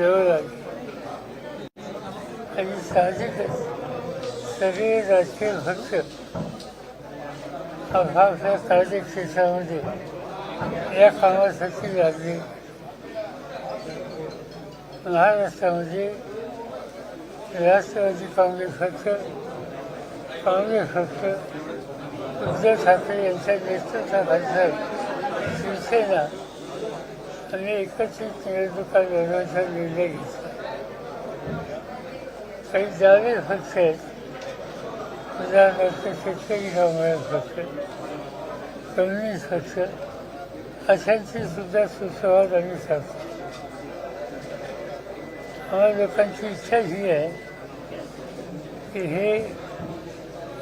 जवळ आली. आणि साहजिकच सगळे राजकीय भक्त आपापल्या कार्यक्षेत्रामध्ये या कामासाठी लागले. महाराष्ट्रामध्ये राष्ट्रवादी काँग्रेस पक्ष काँग्रेस पक्ष उद्धव ठाकरे यांच्या नेतृत्वाखाली शिवसेना आणि एकत्रित निवडणुका लढवण्याचा निर्णय घेतला. काही डावे पक्ष आहेत उदाहरणार्थ शेतकरी कामगार पक्ष कम्युनिस्ट पक्ष अशांची सुद्धा सुसंवाद आणि साधतो. आम्हा लोकांची इच्छा ही आहे की हे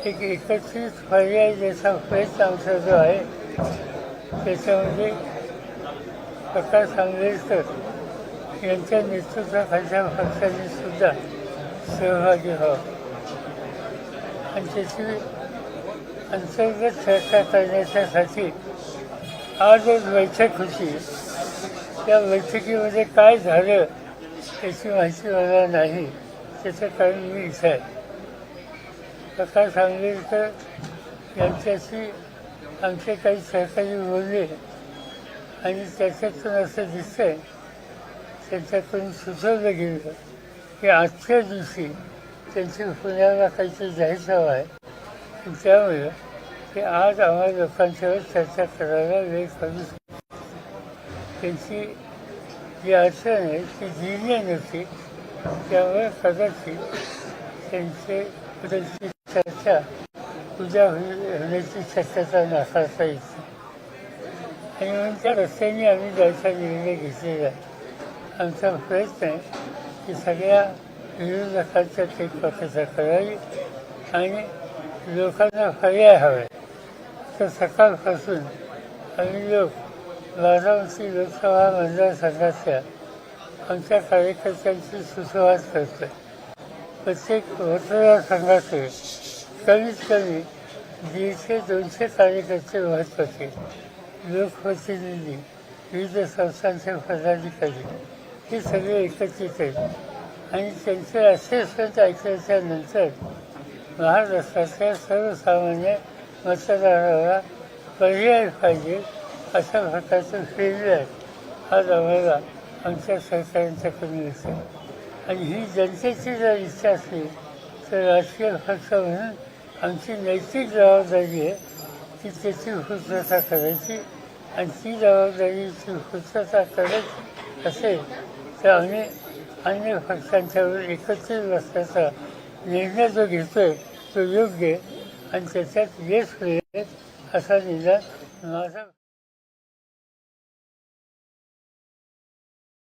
एक एकत्रित पर्याय ज्याचा प्रयत्न आमचा जो आहे त्याच्यामध्ये प्रकाश आंबेडकर यांच्या नेतृत्वाखालच्या पक्षांनी सुद्धा सहभागी व्हावं. आणि त्याची अंतर्गत चर्चा करण्याच्यासाठी आज एक बैठक होती. त्या बैठकीमध्ये काय झालं याची माहिती मला नाही. त्याचं कारण मी इथं आहे प्रकाश आंबेडकर यांच्याशी आमचे काही सहकारी बोलले. आणि त्याच्यातून असं दिसतंय त्यांच्याकडून सुचवलं गेलं की आजच्या दिवशी त्यांची पुण्याला काहीतरी जाहीर हवं आहे. त्यामुळं ते आज आम्हाला लोकांच्यावर चर्चा करायला वेळ करू शकतो त्यांची जी अडचण आहे ती दिली नव्हती. त्यामुळे कदाचित त्यांचे चर्चा उद्या होण्याची शक्यता नाकारता येते आणि त्या रस्त्याने आम्ही जायचा निर्णय घेतलेला आहे आमचा प्रयत्न आहे की सगळ्या विरोधकांच्या टेकपाकता करावी आणि लोकांना पर्याय हवे तर सकाळपासून आम्ही लोक बारामती लोकसभा मतदारसंघाच्या आमच्या कार्यकर्त्यांची सुसंवाद करतो प्रत्येक प्रत्येक मतदारसंघाचे कमीत कमी दीडशे दोनशे कार्यकर्ते महत्त्वाचे लोकप्रतिनिधी विविध संस्थांचे पदाधिकारी हे सगळे एकत्रित आहेत. आणि त्यांचे असेसमेंट ऐकल्याच्यानंतर महाराष्ट्रातल्या सर्वसामान्य मतदाराला पर्याय पाहिजे अशा प्रकारचं फीडबॅक आज आम्हाला आमच्या सरकारांच्याकडून असेल आणि ही जनतेची जर इच्छा असली तर राजकीय पक्ष म्हणून आमची नैतिक जबाबदारी आहे की त्याची पूर्तता करायची. आणि ती जबाबदारीची पूर्तता करत असेल तर आम्ही अन्य पक्षांच्यावर एकत्रित बसण्याचा निर्णय जो घेतोय तो योग्य आणि त्याच्यात यश होईल असा निर्णय माझा